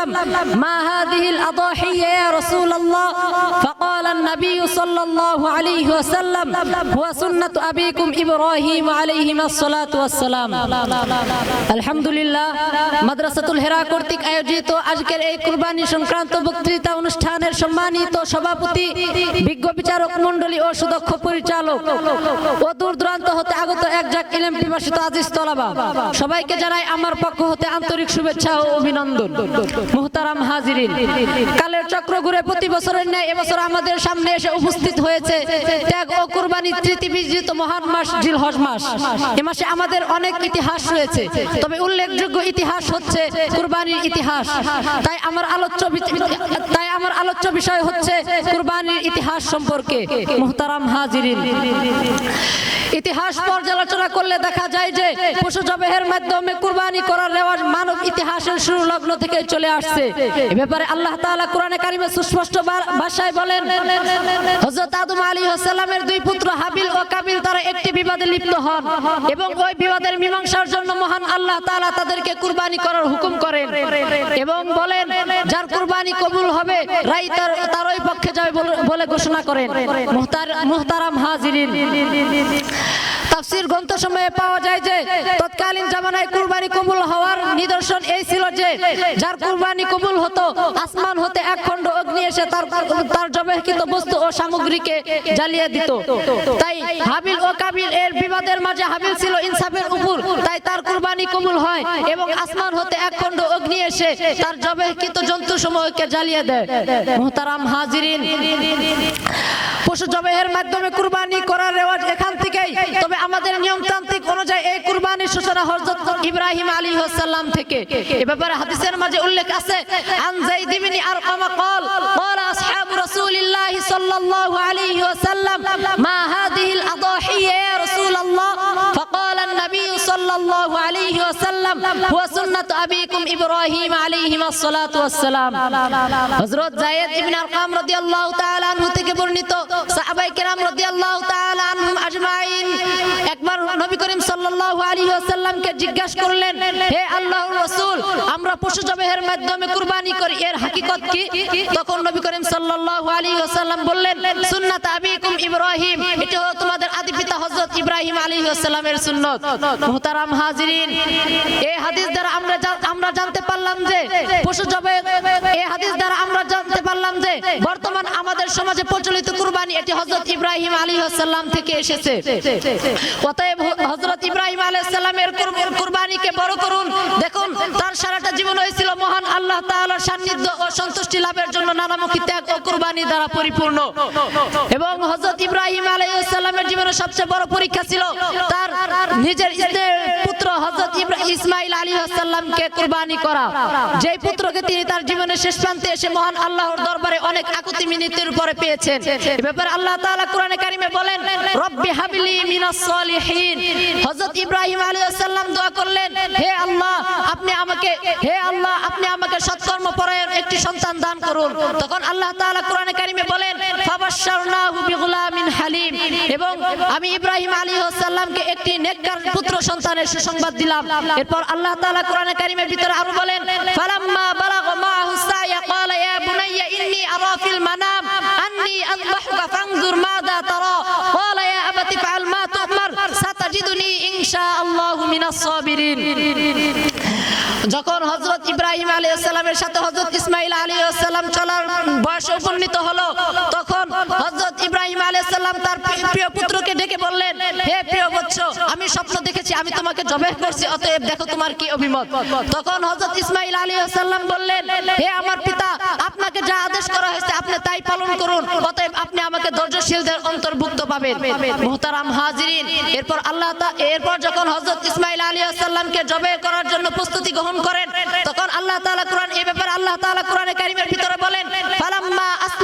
وسلم ما هذه الأضاحي يا رسول الله فقال النبي صلى الله عليه وسلم هو سنة أبيكم إبراهيم عليهما الصلاة والسلام الحمد لله মাদ্রাসাতুল হেরা কর্তৃক আয়োজিত আজকের এই কুরবানি সংক্রান্ত বক্তৃতা অনুষ্ঠানের সম্মানিত সভাপতি বিজ্ঞ বিচারক মণ্ডলী ও সুদক্ষ পরিচালক ও দূর দূরান্ত হতে আগত এক জাক ইলেম পিপাসিত আজিজ তলাবা সবাইকে জানাই আমার পক্ষ হতে আন্তরিক শুভেচ্ছা ও অভিনন্দন মুহতারাম হাজিরিন। কালের চক্র ঘুরে প্রতি বছরের ন্যায় এবছর আমাদের সামনে এসে উপস্থিত হয়েছে ত্যাগ ও কুরবানির তৃতীয় বিজিত মহান মাস জিল হজ মাস। এ মাসে আমাদের অনেক ইতিহাস রয়েছে, তবে উল্লেখযোগ্য ইতিহাস হচ্ছে কুরবানির ইতিহাস। তাই আমার আলোচ্য আমার আলোচ্য বিষয় হচ্ছে কুরবানির ইতিহাস সম্পর্কে। মুহতারাম হাজিরিন। ইতিহাস পর্যালোচনা করলে দেখা যায় যে পশু জবেহের মাধ্যমে কুরবানি করার রেওয়াজ মানব ইতিহাসের শুরু লগ্ন থেকে চলে আসছে। এ ব্যাপারে আল্লাহ তাআলা কোরআনে কারিমে সুস্পষ্ট ভাষায় বলেন, হযরত আদম আলাইহিস সালামের দুই পুত্র হাবিল ও কাবিল তারা একটি বিবাদে লিপ্ত হন এবং ওই বিবাদের মীমাংসার জন্য মহান আল্লাহ তাআলা তাদেরকে কুরবানি করার হুকুম করেন এবং বলেন, যার কুরবানি কবুল হবে রাই তার তারই পক্ষে যাবে বলে- ঘোষণা করেন। মুহতার- মুহতারাম হাজিরিন। তাফসির গ্রন্থ সময়ে পাওয়া যায় যে, তৎকালীন জামানায় কুরবানি কবুল হওয়ার নিদর্শন এই ছিল যে, যার কুরবানি কবুল হতো, আসমান হতে এক খণ্ড অগ্নি এসে তার তার জবেহকৃত বস্তু ও সামগ্রীকে জ্বালিয়ে দিত। তাই হাবিল ও কাবিল এর বিবাদের মাঝে হাবিল ছিল কবুল হয় এবং আসমান হতে এক খণ্ড অগ্নি এসে তার জবেহকৃত জন্তু সমূহকে জ্বালিয়ে দেয় মুহতারাম হাজিরিন পশু জবেহের মাধ্যমে কুরবানি করার রেওয়াজ এখান থেকেই তবে আমাদের নিয়মতান্ত্রিক অনুযায়ী এই কুরবানির সূচনা হযরত ইব্রাহিম আলাইহিস সালাম থেকে এ ব্যাপারে হাদিসের মাঝে উল্লেখ আছে আন যায়েদ ইবনে আরকামা قال قال اصحاب رسول الله صلى الله عليه وسلم ما هذه الاضاحي يا رسول الله فقال সাল্লাল্লাহু আলাইহি ওয়াসাল্লাম ওয়া সুন্নাতু আবিকুম ইব্রাহিম আলাইহি আসসালাতু ওয়াসসালাম। হযরত যায়েদ ইবনে আরকাম রাদিয়াল্লাহু তাআলা আনহু থেকে বর্ণিত সাহাবায়ে কেরাম আলাইহি জিজ্ঞাসা করলেন, হে আল্লাহর রাসূল, আমরা পশু জবেহের মাধ্যমে কুরবানি করি, এর হাকিকত কি? তখন নবী করিম সাল্লাল্লাহু বললেন, সুন্নাত আবিকুম ইব্রাহিম। এটা হলো তোমাদের আদি পিতা ইব্রাহিম হাজিরিন, এই হাদিস দ্বারা আমরা আমরা জানতে পারলাম যে, পশু জবে এই হাদিস দ্বারা আমরা জানতে পারলাম যে বর্তমান আমাদের সমাজে প্রচলিত কুরবানি এটি হযরত ইব্রাহিম আলাইহিস সালাম থেকে এসেছে। অতএব হযরত ইব্রাহিম সালামের কুর- কুরবানিকে বড় করুন। দেখুন, তার সারাটা জীবন হয়েছিল মহান আল্লাহ তাআলার সান্নিধ্য ও সন্তুষ্টি লাভের জন্য নানামুখী ত্যাগ ও কুরবানি দ্বারা পরিপূর্ণ। এবং হযরত ইব্রাহিম আলাইহিস সালামের জীবনের সবচেয়ে বড় পরীক্ষা ছিল তার নিজের পুত্র ইব্রাহিম ইসমাইল আলাইহিস সালামকে কুরবানি করা। যেই পুত্রকে তিনি তার জীবনের শেষ প্রান্তে এসে মহান আল্লাহর দরবারে অনেক আকুতি মিনতির উপরে পেয়েছেন। এ ব্যাপারে আল্লাহ তাআলা কোরআনে কারিমে বলেন, রব্বি হাবলি মিনাস সলিহিন। হযরত ইব্রাহিম আলাইহিস সালাম দোয়া করলেন, হে আল্লাহ, আপনি আমাকে, হে আল্লাহ, আপনি আমাকে সৎকর্ম পরায়ণ একটি সন্তান দান করুন। তখন আল্লাহ তাআলা কোরআনে কারিমে বলেন, ফাবাশশারনাহু বিগুলামিন হালিম। এবং আমি ইব্রাহিম আলাইহিস সালামকে একটি নেককার পুত্র সন্তানের সুসংবাদ দিলাম। এরপর আল্লাহ তাআলা কোরআনে কারিমের ভিতরে আরও বলেন, ফালাম্মা বালাগা মাহু সায়া যখন হজরত ইব্রাহিম আলী সালামের সাথে হজরত ইসমাইল আলী সালাম চলার বয়স উপনীত হলো, তখন হযরত ইব্রাহিম আলাইহিস তার প্রিয় পুত্রকে ডেকে বললেন, হে প্রিয় বৎস আমি স্বপ্ন দেখেছি, আমি তোমাকে জবেহ করছি, অতএব দেখো তোমার কি অভিমত। তখন হযরত ইসমাঈল আলাইহিস বললেন, হে আমার পিতা, আপনাকে যা আদেশ করা হয়েছে, আপনি তাই পালন করুন, অতএব আপনি আমাকে ধৈর্যশীলদের অন্তর্ভুক্ত পাবেন। মুহতারাম হাজিরিন, এরপর আল্লাহ এরপর যখন হযরত ইসমাঈল আলাইহিস সালামকে জবেহ করার জন্য প্রস্তুতি গ্রহণ করেন, তখন আল্লাহ তাআলা কোরআন এই ব্যাপারে আল্লাহ তাআলা কোরআনে কারীমের ভিতরে বলেন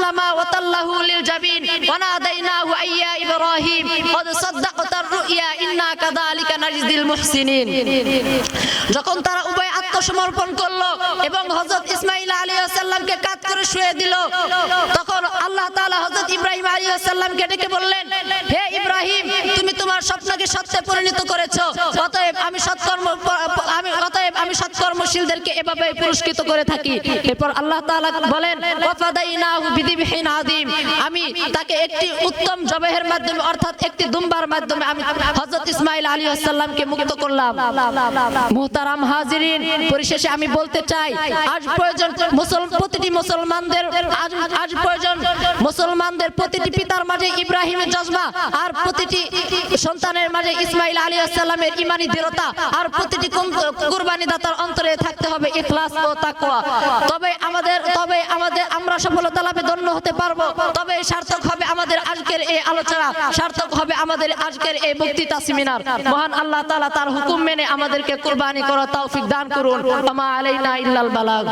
সালামা ওয়া তাল্লাহু লিল জাবিন। ওয়া নাদাইনাহু আইয়া ইব্রাহিম। কদ সাদাকতার রুইয়া, ইন্না কাযালিকা যখন তারা উভয় আত্মসমর্পণ করল এবং হযরত ইসমাঈল আলাইহিস সালামকে কাত করে শুয়ে দিল, তখন আল্লাহ তালা হযরত ইব্রাহিম আলাইহিস সালামকে ডেকে বললেন, হে ইব্রাহিম, তুমি তোমার স্বপ্নকে সত্যে পরিণত করেছ। অতএব আমি সৎকর্ম, আমি আমি সৎকর্মশীলদেরকে এভাবে পুরস্কৃত করে থাকি। এরপর আল্লাহ তাআলা বলেন আমি তাকে একটি উত্তম জবেহের মাধ্যমে, অর্থাৎ একটি দুম্বার মাধ্যমে আমি হযরত ইসমাঈল আলাইহিস সালামকে মুক্ত করলাম। মুহতারাম হাজিরিন, পরিশেষে আমি বলতে চাই, আজ প্রয়োজন মুসলমান প্রতিটি মুসলমানদের, আজ প্রয়োজন মুসলমানদের প্রতিটি পিতার মাঝে ইব্রাহিমের জজবা আর প্রতিটি সন্তানের মাঝে ইসমাইল আলী আসসালামের ইমানি দৃঢ়তা, আর প্রতিটি কুরবানি দাতার অন্তরে থাকতে হবে, ইখলাস ও তাকওয়া। তবে আমাদের তবে আমাদের, আমরা সফলতা লাভে ধন্য হতে পারব। তবে সার্থক হবে আমাদের আজকের এই আলোচনা, সার্থক হবে আমাদের আজকের এই বক্তৃতা সেমিনার মহান আল্লাহ তাআলা তার হুকুম মেনে আমাদেরকে কুরবানি করার তৌফিক দান করুন। আমা আলাইনা ইল্লাল বালাগ।